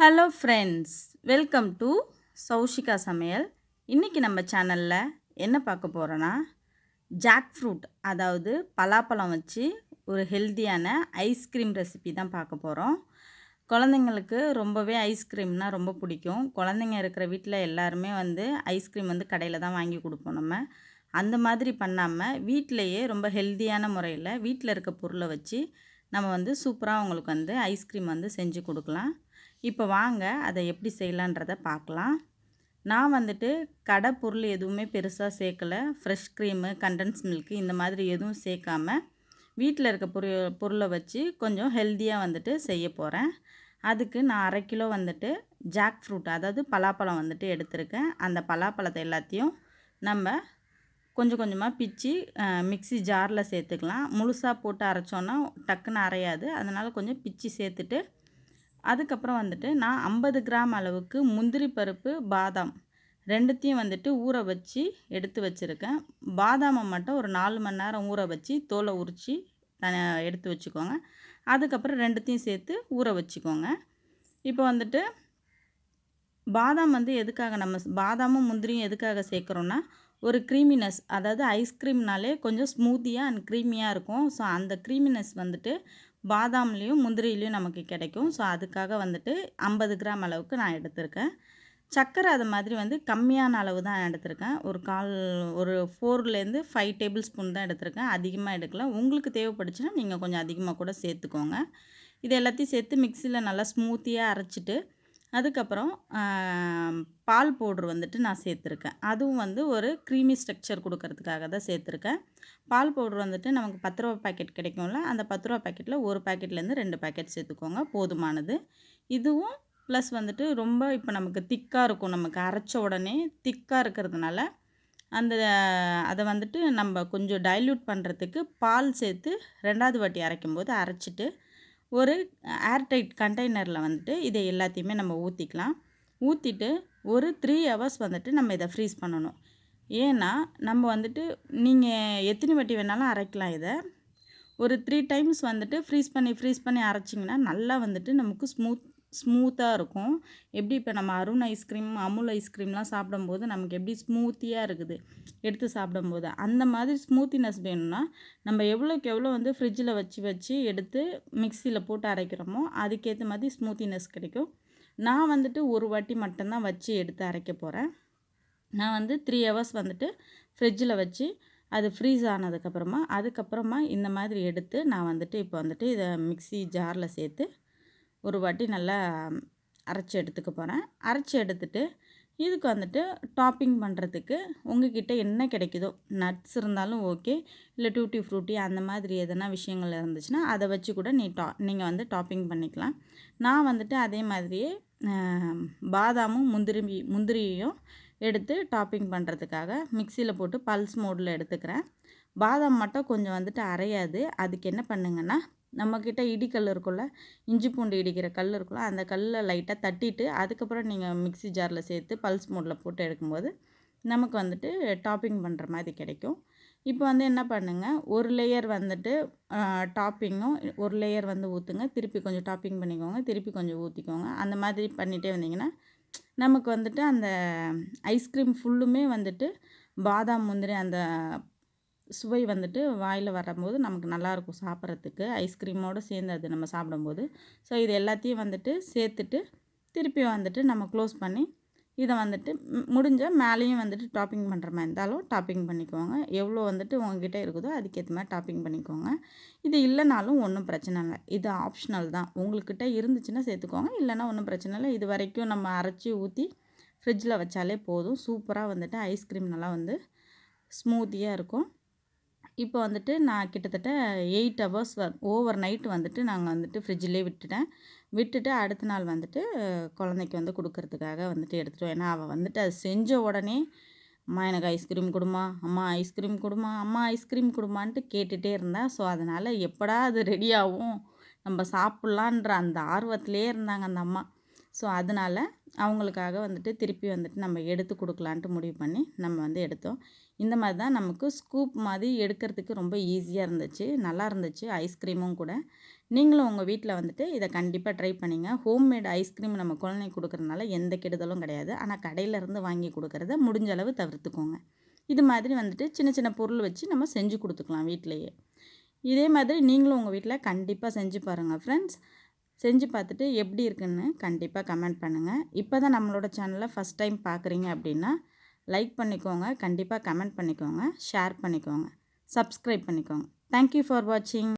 Hello friends welcome to Soushika Samayal. இன்றைக்கி நம்ம சேனலில் என்ன பார்க்க போகிறோன்னா ஜாக் ஃப்ரூட் அதாவது பலாப்பழம் வச்சு ஒரு ஹெல்த்தியான ஐஸ்கிரீம் ரெசிபி தான் பார்க்க போகிறோம் குழந்தைங்களுக்கு ரொம்பவே ஐஸ்கிரீம்னால் ரொம்ப பிடிக்கும். குழந்தைங்க இருக்கிற வீட்டில் எல்லாருமே வந்து ஐஸ்கிரீம் வந்து கடையில் தான் வாங்கி கொடுப்போம் நம்ம. அந்த மாதிரி பண்ணாமல் வீட்டிலையே ரொம்ப ஹெல்த்தியான முறையில் வீட்டில் இருக்க பொருளை வச்சு நம்ம வந்து சூப்பராக அவங்களுக்கு வந்து ஐஸ்கிரீம் வந்து செஞ்சு கொடுக்கலாம். இப்போ வாங்க அதை எப்படி செய்யலான்றதை பார்க்கலாம். நான் வந்துட்டு கடை பொருள் எதுவுமே பெருசாக சேர்க்கலை. ஃப்ரெஷ் க்ரீமு கண்டன்ஸ் மில்க்கு இந்த மாதிரி எதுவும் சேர்க்காம வீட்டில் இருக்க பொருள் பொருளை வச்சு கொஞ்சம் ஹெல்த்தியாக வந்துட்டு செய்ய போகிறேன் அதுக்கு நான் அரை கிலோ வந்துட்டு ஜாக் ஃப்ரூட் அதாவது பலாப்பழம் வந்துட்டு எடுத்திருக்கேன். அந்த பலாப்பழத்தை எல்லாத்தையும் நம்ம கொஞ்சம் கொஞ்சமாக பிச்சு மிக்ஸி ஜாரில் சேர்த்துக்கலாம். முழுசாக போட்டு அரைச்சோன்னா டக்குன்னு அரையாது. அதனால் கொஞ்சம் பிச்சு சேர்த்துட்டு அதுக்கப்புறம் வந்துட்டு நான் ஐம்பது கிராம் அளவுக்கு முந்திரி பருப்பு பாதாம் ரெண்டுத்தையும் வந்துட்டு ஊற வச்சு எடுத்து வச்சுருக்கேன். பாதாமை மட்டும் ஒரு நாலு மணி நேரம் ஊற வச்சு தோலை உரித்து தனி எடுத்து வச்சுக்கோங்க. அதுக்கப்புறம் ரெண்டுத்தையும் சேர்த்து ஊற வச்சுக்கோங்க. இப்போ வந்துட்டு பாதாம் வந்து எதுக்காக நம்ம பாதாமும் முந்திரியும் எதுக்காக சேர்க்குறோன்னா ஒரு க்ரீமினஸ் அதாவது ஐஸ்கிரீம்னாலே கொஞ்சம் ஸ்மூத்தியாக அண்ட் க்ரீமியாக இருக்கும். ஸோ அந்த க்ரீமினஸ் வந்துட்டு பாதாம்லேயும் முந்திரியிலையும் நமக்கு கிடைக்கும். ஸோ அதுக்காக வந்துட்டு ஐம்பது கிராம் அளவுக்கு நான் எடுத்திருக்கேன். சர்க்கரை அது மாதிரி வந்து கம்மியான அளவு தான் எடுத்திருக்கேன். ஒரு கால் ஒரு ஃபோர்லேருந்து ஃபைவ் டேபிள் ஸ்பூன் தான் எடுத்திருக்கேன். அதிகமாக எடுக்கல. உங்களுக்கு தேவைப்படுச்சுன்னா நீங்கள் கொஞ்சம் அதிகமாக கூட சேர்த்துக்கோங்க. இது எல்லாத்தையும் சேர்த்து மிக்சியில் நல்லா ஸ்மூத்தியாக அரைச்சிட்டு அதுக்கப்புறம் பால் பவுட்ரு வந்துட்டு நான் சேர்த்துருக்கேன். அதுவும் வந்து ஒரு க்ரீமி ஸ்ட்ரக்சர் கொடுக்கறதுக்காக தான் சேர்த்துருக்கேன். பால் பவுட்ரு வந்துட்டு நமக்கு பத்து ரூபா பாக்கெட் கிடைக்கும்ல அந்த பத்து ரூபா பாக்கெட்டில் ஒரு பாக்கெட்லேருந்து ரெண்டு பேக்கெட் சேர்த்துக்கோங்க போதுமானது. இதுவும் ப்ளஸ் வந்துட்டு ரொம்ப இப்போ நமக்கு திக்காக இருக்கும். நமக்கு அரைச்ச உடனே திக்காக இருக்கிறதுனால அந்த அதை வந்துட்டு நம்ம கொஞ்சம் டைல்யூட் பண்ணுறதுக்கு பால் சேர்த்து ரெண்டாவது வாட்டி அரைக்கும் போது அரைச்சிட்டு ஒரு ஏர்டைட் கண்டெய்னரில் வந்துட்டு இதை எல்லாத்தையுமே நம்ம ஊற்றிக்கலாம் ஊற்றிட்டு ஒரு த்ரீ ஹவர்ஸ் வந்துட்டு நம்ம இதை ஃப்ரீஸ் பண்ணணும். ஏன்னா நம்ம வந்துட்டு நீங்கள் எத்தனை வட்டி வேணாலும் அரைக்கலாம் இதை. ஒரு த்ரீ டைம்ஸ் வந்துட்டு ஃப்ரீஸ் பண்ணி ஃப்ரீஸ் பண்ணி அரைச்சிங்கன்னா நல்லா வந்துட்டு நமக்கு ஸ்மூத் ஸ்மூத்தாக இருக்கும். எப்படி இப்போ நம்ம அருண் ஐஸ்கிரீம் அமுல் ஐஸ்கிரீம்லாம் சாப்பிடும்போது நமக்கு எப்படி ஸ்மூத்தியாக இருக்குது? எடுத்து சாப்பிடும்போது. அந்த மாதிரி ஸ்மூத்தினஸ் வேணும்னா நம்ம எவ்வளோக்கு எவ்வளோ வந்து ஃப்ரிட்ஜில் வச்சு வச்சு எடுத்து மிக்சியில் போட்டு அரைக்கிறோமோ அதுக்கேற்ற மாதிரி ஸ்மூத்தினஸ் கிடைக்கும். நான் வந்துட்டு ஒரு வாட்டி மட்டும்தான் வச்சு எடுத்து அரைக்க போகிறேன் நான் வந்து த்ரீ ஹவர்ஸ் வந்துட்டு ஃப்ரிட்ஜில் வச்சு அது ஃப்ரீஸ் ஆனதுக்கப்புறமா அதுக்கப்புறமா இந்த மாதிரி எடுத்து நான் வந்துட்டு இப்போ வந்துட்டு இதை மிக்சி ஜாரில் சேர்த்து ஒரு வாட்டி நல்லா அரைச்சி எடுத்துக்க போகிறேன் அரைச்சி எடுத்துட்டு இதுக்கு வந்துட்டு டாப்பிங் பண்ணுறதுக்கு உங்ககிட்ட என்ன கிடைக்குதோ நட்ஸ் இருந்தாலும் ஓகே இல்லை டூட்டி ஃப்ரூட்டி அந்த மாதிரி எதனா விஷயங்கள் இருந்துச்சுன்னா அதை வச்சு கூட நீ டா நீங்கள் வந்து டாப்பிங் பண்ணிக்கலாம். நான் வந்துட்டு அதே மாதிரியே பாதாமும் முந்திரி முந்திரியையும் எடுத்து டாப்பிங் பண்ணுறதுக்காக மிக்சியில் போட்டு பல்ஸ் மோடில் எடுத்துக்கிறேன். பாதாம் மட்டும் கொஞ்சம் வந்துட்டு அரையாது. அதுக்கு என்ன பண்ணுங்கன்னா நம்மக்கிட்ட இடிக்கல் இருக்குல்ல? இஞ்சி பூண்டு இடிக்கிற கல் இருக்குல்ல? அந்த கல்லை லைட்டாக தட்டிட்டு அதுக்கப்புறம் நீங்கள் மிக்ஸி ஜாரில் சேர்த்து பல்ஸ் மோடில் போட்டு எடுக்கும்போது நமக்கு வந்துட்டு டாப்பிங் பண்ணுற மாதிரி கிடைக்கும். இப்போ வந்து என்ன பண்ணுங்கள் ஒரு லேயர் வந்துட்டு டாப்பிங்கும் ஒரு லேயர் வந்து ஊற்றுங்க திருப்பி கொஞ்சம் டாப்பிங் பண்ணிக்கோங்க. திருப்பி கொஞ்சம் ஊற்றிக்கோங்க அந்த மாதிரி பண்ணிகிட்டே வந்தீங்கன்னா நமக்கு வந்துட்டு அந்த ஐஸ்கிரீம் ஃபுல்லுமே வந்துட்டு பாதாம் முந்திரி அந்த சுவை வந்துட்டு வாயில் வரும்போது நமக்கு நல்லாயிருக்கும் சாப்பிட்றதுக்கு. ஐஸ்கிரீமோடு சேர்ந்து அது நம்ம சாப்பிடும்போது. ஸோ இது எல்லாத்தையும் வந்துட்டு சேர்த்துட்டு திருப்பி வந்துட்டு நம்ம க்ளோஸ் பண்ணி இதை வந்துட்டு முடிஞ்சால் மேலேயும் வந்துட்டு டாப்பிங் பண்ணுற மாதிரி இருந்தாலும் டாப்பிங் பண்ணிக்கோங்க. எவ்வளோ வந்துட்டு உங்ககிட்ட இருக்குதோ அதுக்கேற்ற மாதிரி டாப்பிங் பண்ணிக்கோங்க. இது இல்லைனாலும் ஒன்றும் பிரச்சனை இல்லை. இது ஆப்ஷனல் தான். உங்கள்கிட்ட இருந்துச்சுன்னா சேர்த்துக்கோங்க. இல்லைனா ஒன்றும் பிரச்சனை இல்லை. இது வரைக்கும் நம்ம அரைச்சி ஊற்றி ஃப்ரிட்ஜில் வச்சாலே போதும். சூப்பராக வந்துட்டு ஐஸ்கிரீம் நல்லா வந்து ஸ்மூத்தியாக இருக்கும். இப்போ வந்துட்டு நான் கிட்டத்தட்ட எயிட் ஹவர்ஸ் வ ஓவர் நைட் வந்துட்டு நாங்கள் வந்துட்டு ஃப்ரிட்ஜிலே விட்டுட்டேன். விட்டுட்டு அடுத்த நாள் வந்துட்டு குழந்தைக்கு வந்து கொடுக்கறதுக்காக வந்துட்டு எடுத்துகிட்டு ஏன்னா அவள் வந்துட்டு அது செஞ்ச உடனே அம்மா எனக்கு ஐஸ்கிரீம் கொடுமா? அம்மா ஐஸ்கிரீம் கொடுமா? அம்மா ஐஸ்கிரீம் கொடுமான்ட்டு கேட்டுகிட்டே இருந்தேன் ஸோ அதனால் எப்படா அது ரெடி ஆகும் நம்ம சாப்பிட்லான்ற அந்த ஆர்வத்திலே இருந்தாங்க அந்த அம்மா. ஸோ அதனால் அவங்களுக்காக வந்துட்டு திருப்பி வந்துட்டு நம்ம எடுத்து கொடுக்கலான்ட்டு முடிவு பண்ணி நம்ம வந்து எடுத்தோம். இந்த மாதிரி தான் நமக்கு ஸ்கூப் மாதிரி எடுக்கிறதுக்கு ரொம்ப ஈஸியாக இருந்துச்சு. நல்லா இருந்துச்சு ஐஸ்கிரீமும் கூட. நீங்களும் உங்கள் வீட்டில் வந்துட்டு இதை கண்டிப்பாக ட்ரை பண்ணிங்க. ஹோம்மேட் ஐஸ்கிரீம் நம்ம குழந்தைக்கு கொடுக்குறதுனால எந்த கெடுதலும் கிடையாது. ஆனால் கடையிலேருந்து வாங்கி கொடுக்குறத முடிஞ்ச அளவு தவிர்த்துக்கோங்க. இது மாதிரி வந்துட்டு சின்ன சின்ன பொருள் வச்சு நம்ம செஞ்சு கொடுத்துக்கலாம் வீட்டிலையே இதே மாதிரி நீங்களும் உங்கள் வீட்டில் கண்டிப்பாக செஞ்சு பாருங்கள் ஃப்ரெண்ட்ஸ் செஞ்சு பார்த்துட்டு எப்படி இருக்குன்னு கண்டிப்பாக கமெண்ட் பண்ணுங்கள் இப்போ தான் நம்மளோட சேனலை ஃபஸ்ட் டைம் பார்க்குறீங்க அப்படின்னா லைக் பண்ணிக்கோங்க. கண்டிப்பாக கமெண்ட் பண்ணிக்கோங்க. ஷேர் பண்ணிக்கோங்க. சப்ஸ்கிரைப் பண்ணிக்கோங்க. தேங்க்யூ ஃபார் வாட்சிங்